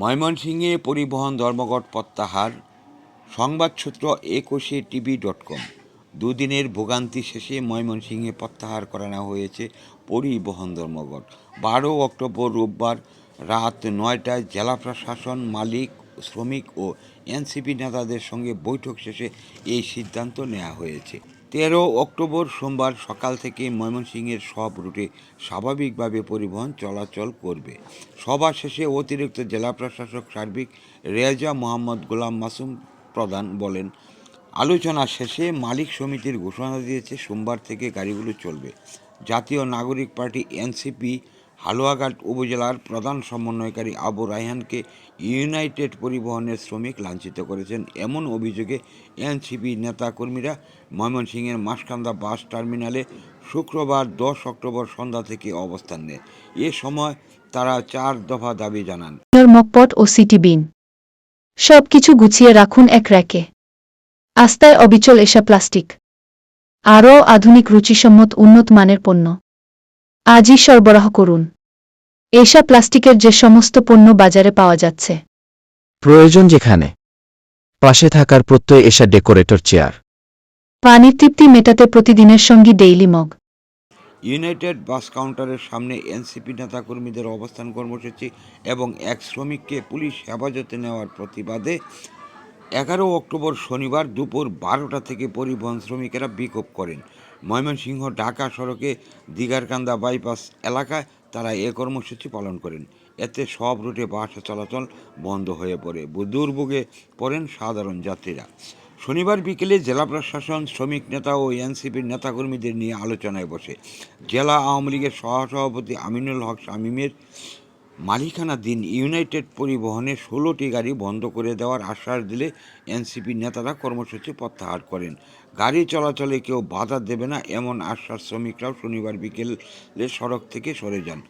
ময়মনসিংহে পরিবহন ধর্মঘট প্রত্যাহার। সংবাদসূত্র একুশে টিভি ডট কম। দুদিনের ভোগান্তি শেষে ময়মনসিংহে প্রত্যাহার করানো হয়েছে পরিবহন ধর্মঘট। বারো অক্টোবর রোববার রাত নয়টায় জেলা প্রশাসন, মালিক, শ্রমিক ও এনসিপি নেতাদের সঙ্গে বৈঠক শেষে এই সিদ্ধান্ত নেওয়া হয়েছে। তেরো অক্টোবর সোমবার সকাল থেকে ময়মনসিংহের সব রুটে স্বাভাবিকভাবে পরিবহন চলাচল করবে। সভা শেষে অতিরিক্ত জেলা প্রশাসক সার্বিক রেজা মোহাম্মদ গোলাম মাসুম প্রধান বলেন, আলোচনা শেষে মালিক সমিতির ঘোষণা দিয়েছে সোমবার থেকে গাড়িগুলো চলবে। জাতীয় নাগরিক পার্টি এনসিপি হালুয়াঘাট উপজেলার প্রধান সমন্বয়কারী আবু রায়হানকে ইউনাইটেড পরিবহনের শ্রমিক লাঞ্ছিত করেছেন। এমন অভিযোগে এনসিপি নেতাকর্মীরা ময়মনসিংহের মাসকান্দা বাস টার্মিনালে শুক্রবার দশ অক্টোবর সন্ধ্যা থেকে অবস্থান নেয়। এ সময় তারা চার দফা দাবি জানান। মকপট ও সিটি বিন। সব কিছু গুছিয়ে রাখুন এক র্যাকে। আস্তায় অবিচল এসা প্লাস্টিক। আরও আধুনিক রুচিসম্মত উন্নত মানের পণ্য। আজই সরবরাহ করুন। এসা প্লাস্টিকের যে সমস্ত পণ্য বাজারে পাওয়া যাচ্ছে। প্রয়োজন যেখানে। পাশে থাকার প্রত্যয় এসা ডেকোরেটর চেয়ার। পানির তৃপ্তি মেটাতে প্রতিদিনের সঙ্গী ডেইলি মগ। ইউনাইটেড বাস কাউন্টারের সামনে এনসিপি নেতাকর্মীদের অবস্থান কর্মসূচি এবং এক শ্রমিককে পুলিশ হেফাজতে নেওয়ার প্রতিবাদে এগারো অক্টোবর শনিবার দুপুর বারোটা থেকে পরিবহন শ্রমিকেরা বিক্ষোভ করেন। ময়মনসিংহ ঢাকা সড়কে দিগারকান্দা বাইপাস এলাকায় তারা এ কর্মসূচি পালন করেন। এতে সব রুটে বাস চলাচল বন্ধ হয়ে পড়ে। দুর্ভোগে পড়েন সাধারণ যাত্রীরা। শনিবার বিকেলে জেলা প্রশাসন, শ্রমিক নেতা ও এনসিপির নেতাকর্মীদের নিয়ে আলোচনায় বসে। জেলা আওয়ামী লীগের সহসভাপতি আমিনুল হক শামীমের মালিকানাধীন ইউনাইটেড পরিবহনে ষোলোটি গাড়ি বন্ধ করে দেওয়ার আশ্বাস দিলে এনসিপি নেতারা কর্মসূচি প্রত্যাহার করেন। গাড়ি চলাচলে কেউ বাধা দেবে না এমন আশ্বাস শ্রমিকরাও শনিবার বিকেলে সড়ক থেকে সরে যান।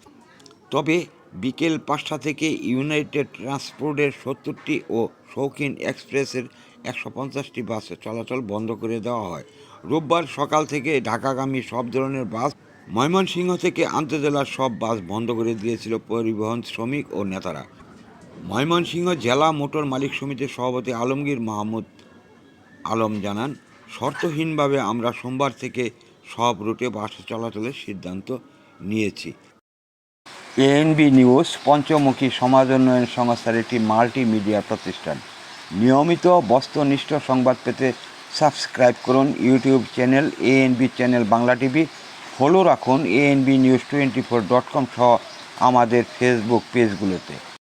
তবে বিকেল পাঁচটা থেকে ইউনাইটেড ট্রান্সপোর্টের সত্তরটি ও শৌখিন এক্সপ্রেসের একশো পঞ্চাশটি বাস চলাচল বন্ধ করে দেওয়া হয়। রোববার সকাল থেকে ঢাকাগামী সব ধরনের বাস ময়মনসিংহ থেকে আন্তজেলার সব বাস বন্ধ করে দিয়েছিল পরিবহন শ্রমিক ও নেতারা। ময়মনসিংহ জেলা মোটর মালিক সমিতির সভাপতি আলমগীর মাহমুদ আলম জানান, শর্তহীনভাবে আমরা সোমবার থেকে সব রুটে বাস চলাচলের সিদ্ধান্ত নিয়েছি। এএনবি নিউজ, পঞ্চমুখী সমাজ উন্নয়ন সংস্থার একটি মাল্টিমিডিয়া প্রতিষ্ঠান। নিয়মিত বস্তুনিষ্ঠ সংবাদ পেতে সাবস্ক্রাইব করুন YouTube channel ANB channel Bangla TV follow রাখুন ANB news twenty four dot com সহ আমাদের ফেসবুক পেজগুলোতে